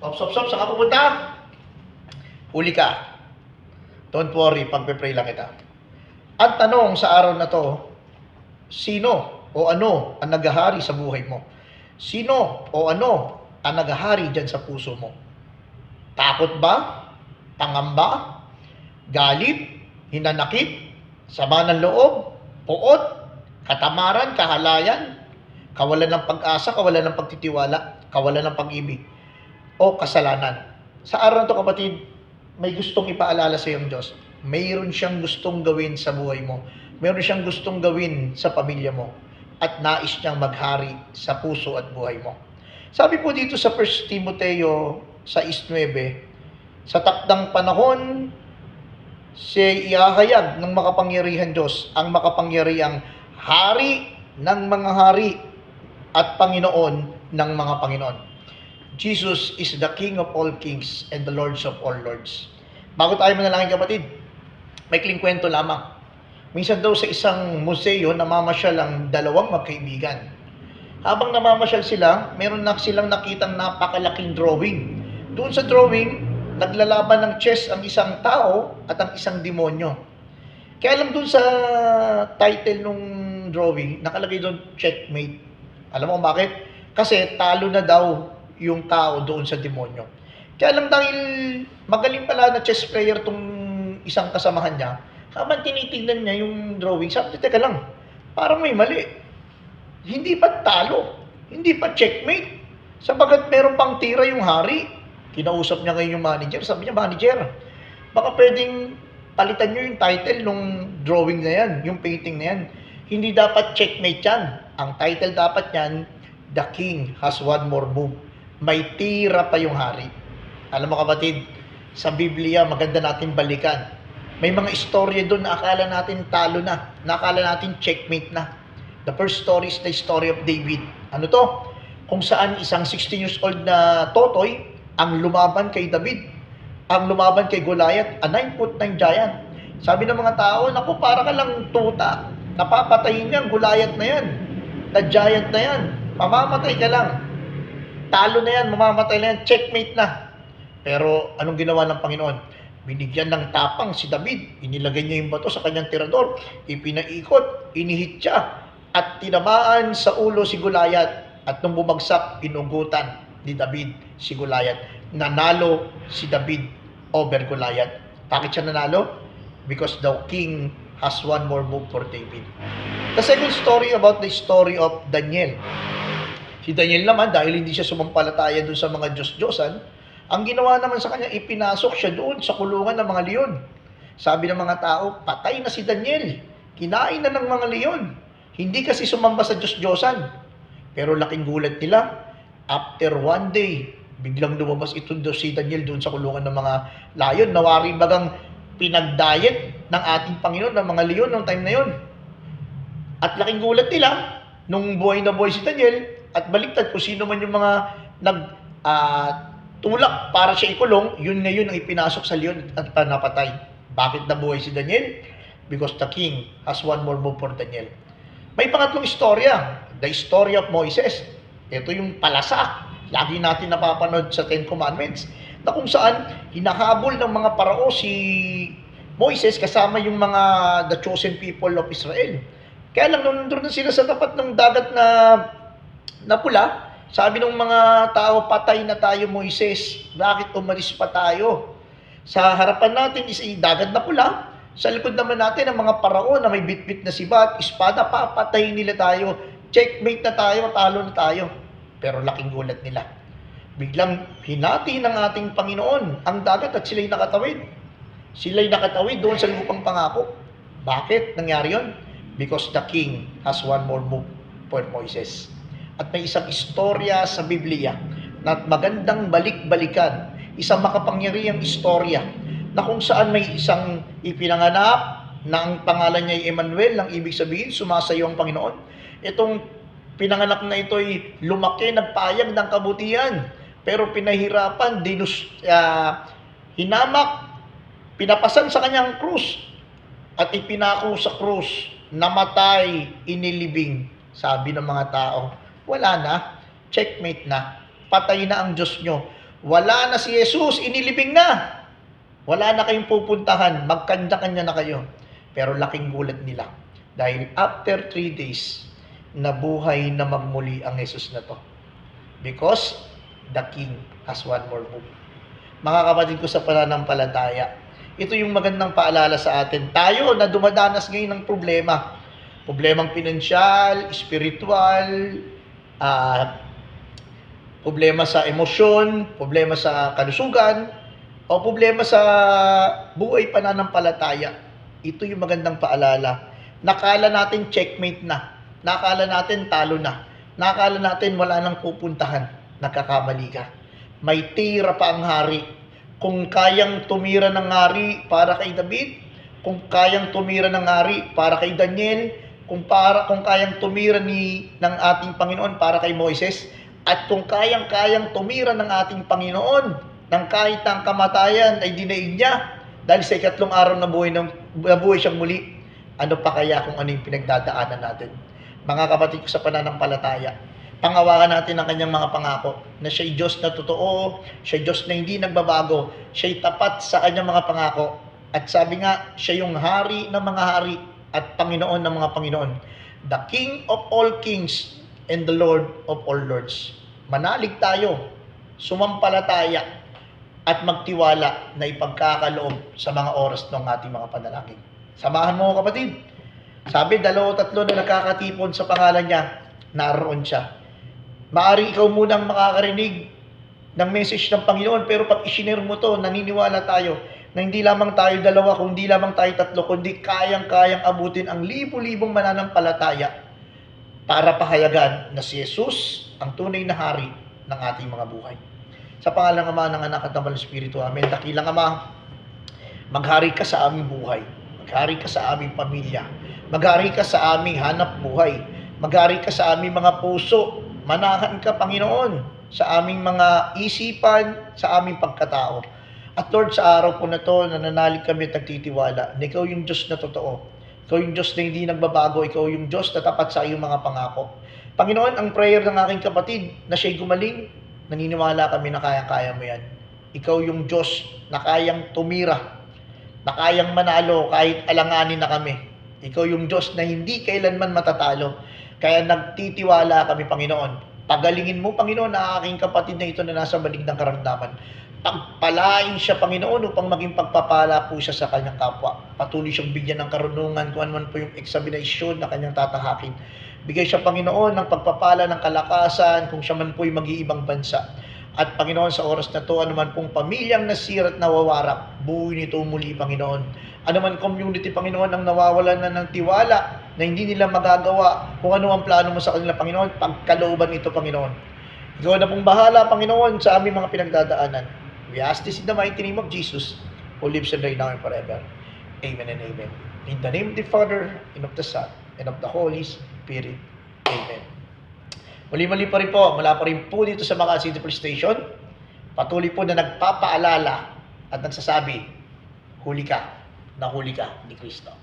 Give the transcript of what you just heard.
Stop, stop, stop. Saan ka pupunta? Huli ka. Don't worry, pagpe-pray lang kita. Ang tanong sa araw na to, sino o ano ang naghahari sa buhay mo? Sino o ano ang naghahari dyan sa puso mo? Takot ba? Pangamba? Galit? Hinanakit? Sama ng loob? Puot? Katamaran? Kahalayan? Kawalan ng pag-asa? Kawalan ng pagtitiwala? Kawalan ng pag-ibig? O kasalanan? Sa araw na to kapatid, may gustong ipaalala sa iyong Diyos. Mayroon siyang gustong gawin sa buhay mo. Mayroon siyang gustong gawin sa pamilya mo. At nais niyang maghari sa puso at buhay mo. Sabi po dito sa 1 Timoteo 6.9, sa takdang panahon, siya iahayag ng makapangyarihan Diyos, ang makapangyarihang hari ng mga hari at Panginoon ng mga Panginoon. Jesus is the King of all kings and the Lords of all lords. Bago tayo manalangin kapatid, may kling kwento lamang. Minsan daw sa isang museo, namamasyal ang dalawang magkaibigan. Habang namamasyal sila, meron na silang nakitang napakalaking drawing. Doon sa drawing, naglalaban ng chess ang isang tao at ang isang demonyo. Kaya alam doon sa title nung drawing, nakalagay doon checkmate. Alam mo bakit? Kasi talo na daw yung tao doon sa demonyo. Kaya lang dahil magaling pala na chess player tong isang kasamahan niya, habang tinitingnan niya yung drawing, sabi teka lang, parang may mali. Hindi pa talo, hindi pa checkmate. Sabagat meron pang tira yung hari. Kinausap niya ngayon yung manager, sabi niya, manager, baka pwedeng palitan niyo yung title nung drawing na yan, yung painting na yan. Hindi dapat checkmate yan. Ang title dapat yan, The King has one more move. May tira pa yung hari. Alam mo kapatid, sa Biblia maganda natin balikan. May mga istorya doon na akala natin talo na, na akala natin checkmate na. The first story is the story of David. Ano to? Kung saan isang 16 years old na totoy ang lumaban kay David. Ang lumaban kay Goliath, a 9 foot 9 giant. Sabi ng mga tao, naku, para ka lang tuta. Napapatayin niya ang Goliath na yan. The giant na yan. Mamamatay ka lang. Talo na yan, mamamatay na yan, checkmate na. Pero anong ginawa ng Panginoon? Binigyan ng tapang si David. Inilagay niya yung bato sa kanyang tirador. Ipinaikot, inihit siya. At tinamaan sa ulo si Goliath. At nung bumagsak, inugutan ni David si Goliath. Nanalo si David over Goliath. Bakit siya nanalo? Because the king has one more move for David. The second story about the story of Daniel. Si Daniel naman, dahil hindi siya sumampalataya doon sa mga Diyos-Diyosan, ang ginawa naman sa kanya, ipinasok siya doon sa kulungan ng mga leon. Sabi ng mga tao, patay na si Daniel. Kinain na ng mga leon. Hindi kasi sumamba sa Diyos-Diyosan. Pero laking gulat nila, after one day, biglang lumabas ito do si Daniel doon sa kulungan ng mga lion. Nawari bagang pinag-diet ng ating Panginoon ng mga leon noong time na yon. At laking gulat nila, nung buhay na buhay si Daniel, at baliktad kung sino man yung mga nag ah, tulak para siya ikulong, yun ngayon ang ipinasok sa leon at napatay. Bakit nabuhay si Daniel? Because the king has one more move for Daniel. May pangatlong istorya, the story of Moises. Ito yung palasak. Lagi natin napapanood sa Ten Commandments na kung saan hinahabol ng mga parao si Moises kasama yung mga the chosen people of Israel. Kaya lang nung nandun na sila sa tapat ng dagat na na pula, sabi ng mga tao, patay na tayo Moises. Bakit umalis pa tayo? Sa harapan natin is ay dagat na pula. Sa likod naman natin ang mga parao na may bitbit na sibat, espada, papatayin nila tayo. Checkmate na tayo, talo na tayo. Pero laking gulat nila. Biglang hinati ng ating Panginoon ang dagat at sila'y nakatawid. Sila'y nakatawid doon sa lupang pangako. Bakit nangyari yon? Because the king has one more move for Moises. At may isang istorya sa Biblia na magandang balik-balikan, isang makapangyarihang istorya na kung saan may isang ipinanganak na ang pangalan niya ay Emmanuel, ang ibig sabihin, sumasayo ang Panginoon. Itong pinanganak na ito ay lumaki, nagpayag ng kabutihan, pero pinahirapan, dinus, ah, hinamak, pinapasan sa kanyang krus, at ipinako sa krus, namatay, inilibing. Sabi ng mga tao, wala na, checkmate na, patay na ang Diyos nyo. Wala na si Jesus, inilibing na. Wala na kayong pupuntahan, magkanya-kanya na kayo. Pero laking gulat nila. Dahil after three days, nabuhay na magmuli ang Jesus na to. Because the King has one more move. Mga kapatid ko sa pananampalataya, ito yung magandang paalala sa atin. Tayo na dumadanas ngayon ng problema. Problemang pinansyal, spiritual, ah, problema sa emosyon, problema sa kalusugan, o problema sa buhay pananampalataya. Ito yung magandang paalala. Nakala natin checkmate na. Nakala natin talo na. Nakala natin wala nang pupuntahan. Nagkakamali ka. May tira pa ang hari. Kung kayang tumira ng hari para kay David, kung kayang tumira ng hari para kay Daniel, kung para kung kayang tumira ni ng ating Panginoon para kay Moises, at kung kayang-kayang tumira ng ating Panginoon ng kahit ang kamatayan ay dinaig niya dahil sa ikatlong araw na buhay, ng, na buhay siyang muli, ano pa kaya kung ano yung pinagdadaanan natin? Mga kapatid ko sa pananampalataya, pangawakan natin ang kanyang mga pangako na siya'y Diyos na totoo, siya'y Diyos na hindi nagbabago, siya'y tapat sa kanyang mga pangako. At sabi nga, siya yung hari ng mga hari at Panginoon ng mga Panginoon. The King of all kings and the Lord of all lords. Manalig tayo, sumampalataya, at magtiwala na ipagkakaloob sa mga oras ng ating mga panalangin. Samahan mo kapatid. Sabi, dalawa tatlo na nakakatipon sa pangalan niya, naroon siya. Maari ikaw munang makakarinig ng message ng Panginoon, pero pag isinare mo to, naniniwala tayo na hindi lamang tayo dalawa, kundi lamang tayo tatlo, kundi kayang-kayang abutin ang libo-libong mananampalataya para pahayagan na si Jesus ang tunay na hari ng ating mga buhay. Sa pangalan ng Ama, ng Anak at ng na Espiritu, Amen. Dakilang Ama, maghari ka sa aming buhay. Maghari ka sa aming pamilya. Maghari ka sa aming hanap buhay. Maghari ka sa aming mga puso. Manahan ka, Panginoon, sa aming mga isipan, sa aming pagkatao. At Lord, sa araw po na to, nananalig kami at nagtitiwala na Ikaw yung Diyos na totoo. Ikaw yung Diyos na hindi nagbabago. Ikaw yung Diyos na tapat sa iyong mga pangako. Panginoon, ang prayer ng aking kapatid na siya'y gumaling, naniniwala kami na kayang-kaya mo yan. Ikaw yung Diyos na kayang tumira, na kayang manalo kahit alanganin na kami. Ikaw yung Diyos na hindi kailanman matatalo. Kaya nagtitiwala kami, Panginoon. Pagalingin mo, Panginoon, na aking kapatid na ito na nasa balig ng karamdaman. Pagpalain siya, Panginoon, upang maging pagpapala po siya sa kanyang kapwa. Patuloy siyang bigyan ng karunungan kung ano man po yung examination na kanyang tatahakin. Bigay siya, Panginoon, ng pagpapala ng kalakasan kung siya man po'y mag-iibang bansa. At Panginoon, sa oras na to, anuman pong pamilyang nasira at nawawarak, buuin ito muli, Panginoon. Anuman community, Panginoon, ang nawawalan na ng tiwala na hindi nila magagawa kung ano ang plano mo sa kanila, Panginoon, pagkalooban ito, Panginoon. Ikaw na pong bahala, Panginoon, sa aming mga pinagdadaanan. We ask this in the mighty name of Jesus, who lives and reigns now and forever. Amen and amen. In the name of the Father, and of the Son, and of the Holy Spirit. Amen. Muli-muli pa rin po, mula pa rin po dito sa mga City Police Station, patuloy po na nagpapaalala at nagsasabi, huli ka, nahuli ka ni Kristo.